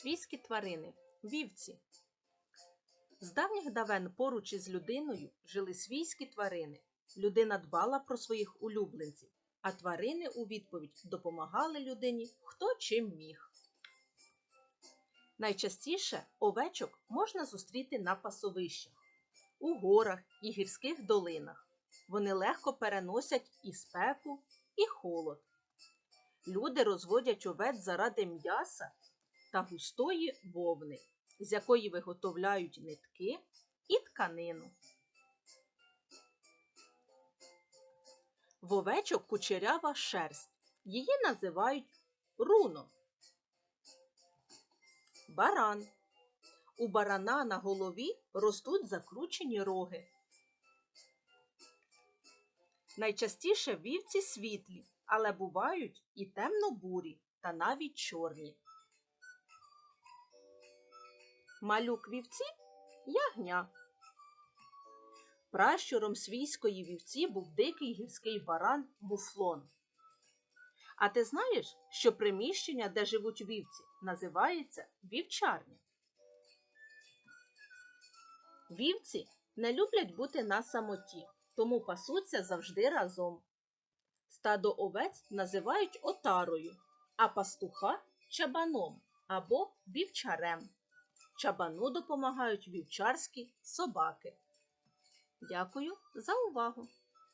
Свійські тварини вівці. З давніх давен поруч із людиною жили свійські тварини. Людина дбала про своїх улюбленців, а тварини у відповідь допомагали людині хто чим міг. Найчастіше овечок можна зустріти на пасовищах, у горах і гірських долинах. Вони легко переносять і спеку, і холод. Люди розводять овець заради м'яса та густої вовни, з якої виготовляють нитки і тканину. В овечок кучерява шерсть. Її називають руно. Баран. У барана на голові ростуть закручені роги. Найчастіше вівці світлі, але бувають і темно-бурі та навіть чорні. Малюк вівці ягня. Пращуром свійської вівці був дикий гірський баран муфлон. А ти знаєш, що приміщення, де живуть вівці, називається вівчарня? Вівці не люблять бути на самоті, тому пасуться завжди разом. Стадо овець називають отарою, а пастуха чабаном або вівчарем. Чабану допомагають вівчарські собаки. Дякую за увагу!